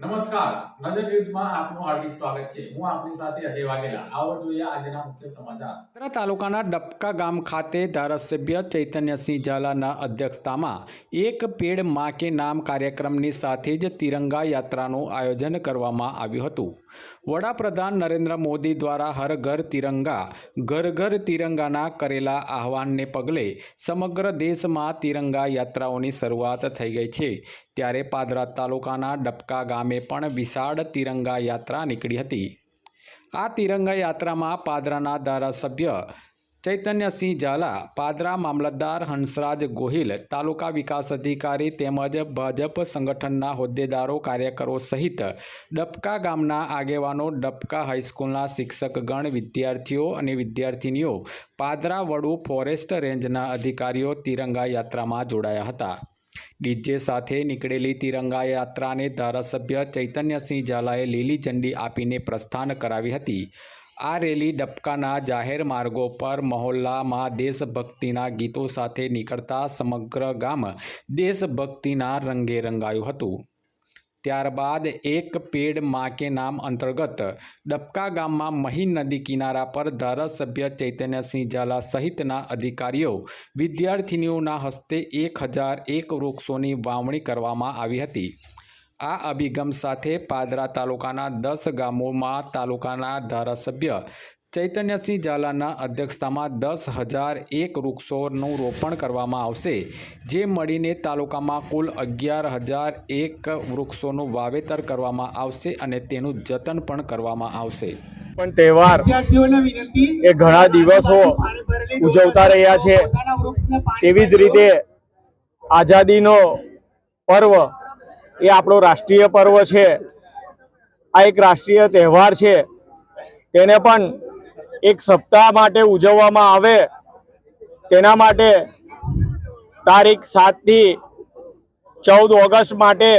નમસ્કાર. નજર ન્યૂઝમાં આપનું હાર્દિક સ્વાગત છે. હું આપની સાથે અજય વાઘેલા. આવો જોઈએ આજના મુખ્ય સમાચાર. તાલુકાના ડબકા ગામ ખાતે ધારાસભ્ય ચૈતન્યસિંહ ઝાલાના અધ્યક્ષતામાં એક પેડમાં કે નામ કાર્યક્રમની સાથે જ તિરંગા યાત્રાનું આયોજન કરવામાં આવ્યું હતું. વડાપ્રધાન નરેન્દ્ર મોદી દ્વારા હર ઘર તિરંગા, ઘર ઘર તિરંગાના કરેલા આહવાનને પગલે સમગ્ર દેશમાં તિરંગા યાત્રાઓની શરૂઆત થઈ ગઈ છે. ત્યારે પાદરા તાલુકાના ડબકા ગામે પણ વિશાળ તિરંગા યાત્રા નીકળી હતી. આ તિરંગા યાત્રામાં પાદરાના ધારાસભ્ય ચૈતન્યસિંહ ઝાલા, પાદરા મામલતદાર હંસરાજ ગોહિલ, તાલુકા વિકાસ અધિકારી તેમજ ભાજપ સંગઠનના હોદ્દેદારો, કાર્યકરો સહિત ડબકા ગામના આગેવાનો ડબકા હાઈસ્કૂલના શિક્ષકગણ, વિદ્યાર્થીઓ અને વિદ્યાર્થિનીઓ પાદરા વડુ ફોરેસ્ટ રેન્જના અધિકારીઓ તિરંગા યાત્રામાં જોડાયા હતા. ડીજે સાથે નીકળેલી તિરંગા યાત્રાને ધારાસભ્ય ચૈતન્યસિંહ ઝાલાએ લીલી ઝંડી આપીને પ્રસ્થાન કરાવી હતી. આ રેલી ડબકાના જાહેર માર્ગો પર મહોલ્લામાં દેશભક્તિના ગીતો સાથે નીકળતા સમગ્ર ગામ દેશભક્તિના રંગે રંગાયું હતું. ત્યારબાદ એક પેડમાં નામ અંતર્ગત ડબકા ગામમાં મહી નદી કિનારા પર ધારાસભ્ય ચૈતન્યસિંહ ઝાલા સહિતના અધિકારીઓ વિદ્યાર્થિનીઓના હસ્તે એક હજાર એક વૃક્ષોની વાવણી કરવામાં આવી હતી. આ અભિગમ સાથે પાદરા તાલુકાના દસ ગામોમાં તાલુકાના ધારાસભ્ય ચૈતન્યસિંહ ઝાલાના અધ્યક્ષતામાં દસ હજાર એક વૃક્ષોનું રોપણ કરવામાં આવશે જે મળીને તાલુકામાં કુલ અગિયાર હજાર એક વૃક્ષોનું વાવેતર કરવામાં આવશે અને તેનું જતન પણ કરવામાં આવશે. પણ તહેવાર એ ઘણા દિવસો ઉજવતા રહ્યા છે. તેવી જ રીતે આઝાદીનો પર્વ એ આપણો રાષ્ટ્રીય પર્વ છે. આ એક રાષ્ટ્રીય તહેવાર છે. તેને પણ એક સપ્તાહ માટે ઉજવવામાં આવે. તેના માટે તારીખ સાતથી ચૌદ ઓગસ્ટ માટે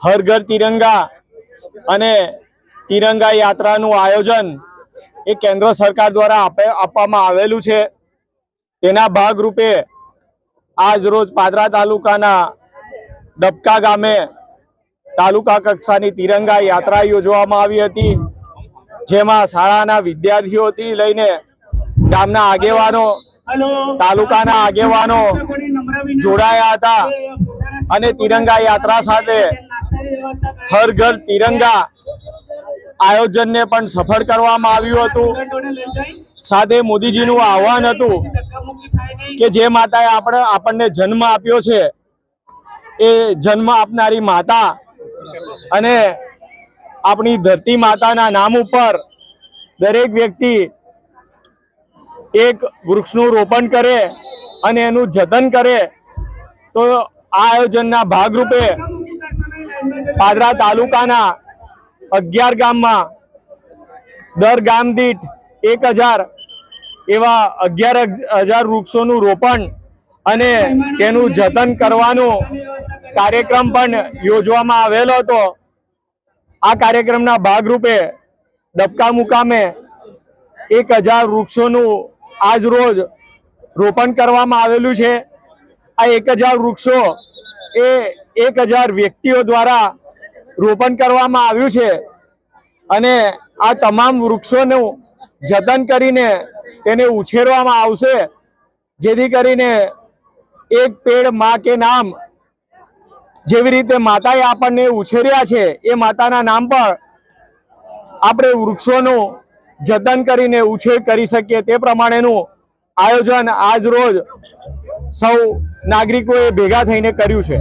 હર ઘર તિરંગા અને તિરંગા યાત્રાનું આયોજન એ કેન્દ્ર સરકાર દ્વારા આપે, આપવામાં આવેલું છે. તેના ભાગરૂપે આજ રોજ પાદરા તાલુકાના ડબકા ગામે તાલુકા કક્ષાની તિરંગા યાત્રા યોજવામાં આવી હતી. જેમાં શાળાના વિદ્યાર્થીઓથી લઈને ગામના આગેવાનો તાલુકાના આગેવાનો જોડાયા હતા. અને તિરંગા યાત્રા સાથે હર ઘર તિરંગા આયોજનને પણ સફળ કરવામાં આવ્યું હતું. સાથે મોદીજીનું આહવાન હતું કે જે માતાએ આપણે આપણને જન્મ આપ્યો છે. એ જન્મ આપનારી માતા અને આપણી ધરતી માતાના નામ ઉપર દરેક વ્યક્તિ એક વૃક્ષનું રોપણ કરે અને એનું જતન કરે, તો આ આયોજનના ભાગરૂપે પાદરા તાલુકાના અગિયાર ગામમાં દર ગામ દીઠ એક હજાર એવા અગિયાર હજાર વૃક્ષોનું રોપણ અને તેનું જતન કરવાનો કાર્યક્રમ પણ યોજવામાં આવેલો હતો. આ કાર્યક્રમના ભાગરૂપે ડબકા મુકામે એક હજાર વૃક્ષોનું આજ રોજ રોપણ કરવામાં આવેલું છે. આ એક હજાર વૃક્ષો એ એક હજાર વ્યક્તિઓ દ્વારા રોપણ કરવામાં આવ્યું છે અને આ તમામ વૃક્ષોનું જતન કરીને તેને ઉછેરવામાં આવશે. જેથી કરીને એક પેડમાં કે નામ જેવી રીતે માતાએ આપણને ઉછેર્યા છે, એ માતાના નામ પર આપણે વૃક્ષોનું જતન કરીને ઉછેર કરી શકીએ. તે પ્રમાણેનું આયોજન આજ રોજ સૌ નાગરિકોએ ભેગા થઈને કર્યું છે.